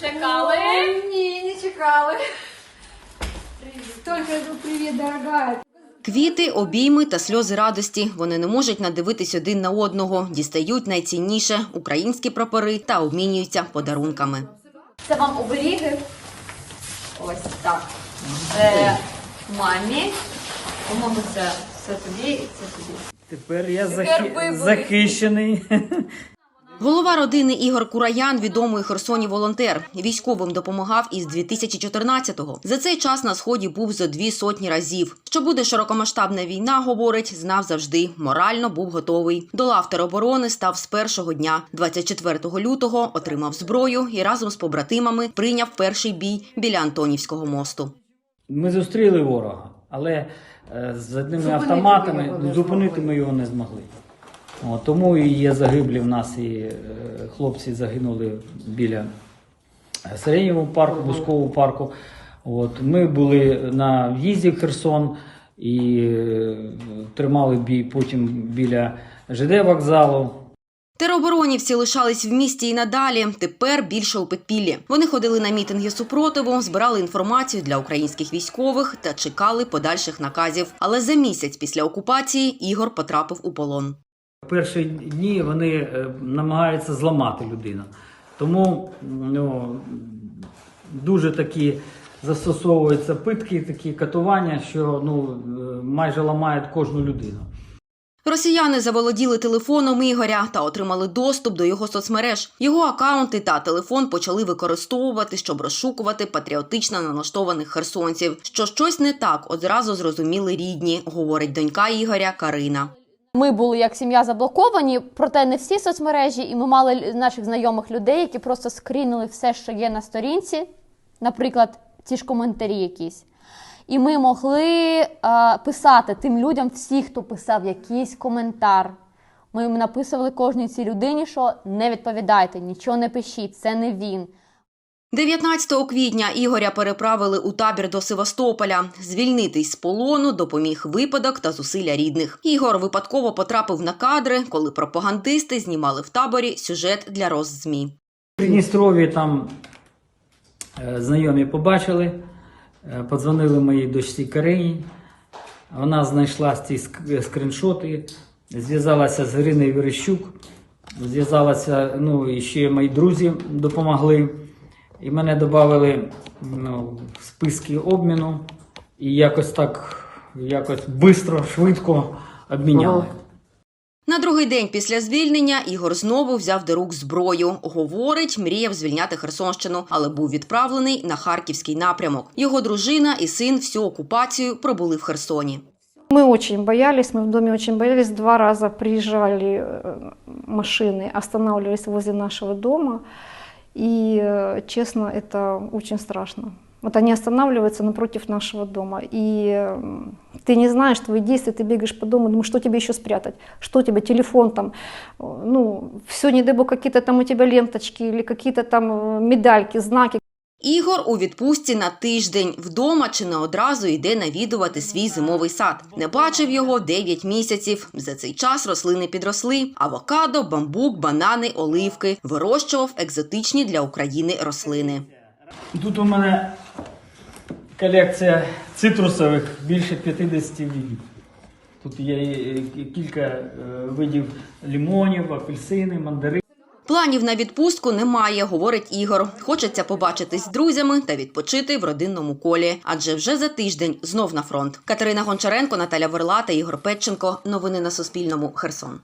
Чекали? Ні, не чекали. Только иду, привет, дорогая. Квіти, обійми та сльози радості. Вони не можуть надивитись один на одного, дістають найцінніше українські прапори та обмінюються подарунками. Це вам оберіги. Ось так. Це мамі. По-моєму, це, це тобі і це тобі. Тепер я Тепер захи... вибори. захищений. Голова родини Ігор Кураян, відомий Херсоні волонтер. Військовим допомагав із 2014-го. За цей час на сході був зо дві сотні разів. Що буде широкомасштабна війна, говорить, знав завжди. Морально був готовий. До лав тероборони став з першого дня. 24 лютого отримав зброю і разом з побратимами прийняв перший бій біля Антонівського мосту. Ми зустріли ворога, але е, з одними Зупинити автоматами його зупинити ми його не змогли. От, тому і є загиблі в нас, і е, хлопці загинули біля Сиренєвого парку, Бускового парку. От, ми були на в'їзді в Херсон і е, тримали бій потім біля ЖД вокзалу. Тероборонівці лишались в місті і надалі. Тепер більше у підпіллі. Вони ходили на мітинги супротиву, збирали інформацію для українських військових та чекали подальших наказів. Але за місяць після окупації Ігор потрапив у полон. Перші дні вони е, намагаються зламати людину. Тому ну, дуже такі застосовуються питки, такі катування, що ну, е, майже ламають кожну людину. Росіяни заволоділи телефоном Ігоря та отримали доступ до його соцмереж. Його акаунти та телефон почали використовувати, щоб розшукувати патріотично налаштованих херсонців. Що щось не так, одразу зрозуміли рідні, говорить донька Ігоря Карина. Ми були як сім'я заблоковані, проте не всі соцмережі, і ми мали наших знайомих людей, які просто скрінили все, що є на сторінці, наприклад, ті ж коментарі якісь. І ми могли е, писати тим людям, всі, хто писав якийсь коментар. Ми їм написували кожній цій людині, що не відповідайте, нічого не пишіть, це не він. 19 квітня Ігоря переправили у табір до Севастополя. Звільнитись з полону допоміг випадок та зусилля рідних. Ігор випадково потрапив на кадри, коли пропагандисти знімали в таборі сюжет для Росзмі. В Придністров'ї там е, знайомі побачили, е, подзвонили моїй дочці Карині. Вона знайшла ці скріншоти, зв'язалася з Іриною Верещук, зв'язалася, ну і ще мої друзі допомогли. І мене додали ну, в списки обміну. І якось так, якось швидко, швидко обміняли. На другий день після звільнення Ігор знову взяв до рук зброю. Говорить, мріяв звільняти Херсонщину, але був відправлений на харківський напрямок. Його дружина і син всю окупацію пробули в Херсоні. Мы очень боялись, мы в доме очень боялись. Два раза приезжали э, машины, останавливались возле нашего дома. И, э, честно, это очень страшно. Вот они останавливаются напротив нашего дома. И э, ты не знаешь твои действия, ты бегаешь по дому, думаешь, что тебе еще спрятать, что у тебя, телефон там, э, ну, все, не дай бог, какие-то там у тебя ленточки или какие-то там э, медальки, знаки. Ігор у відпустці на тиждень вдома чи не одразу йде навідувати свій зимовий сад. Не бачив його 9 місяців. За цей час рослини підросли: авокадо, бамбук, банани, оливки. Вирощував екзотичні для України рослини. Тут у мене колекція цитрусових більше 50 видів. Тут є е, кілька е, видів лимонів, апельсини, мандарини. Планів на відпустку немає, говорить Ігор. Хочеться побачитись з друзями та відпочити в родинному колі. Адже вже за тиждень знов на фронт. Катерина Гончаренко, Наталя Верла та Ігор Петченко. Новини на Суспільному. Херсон.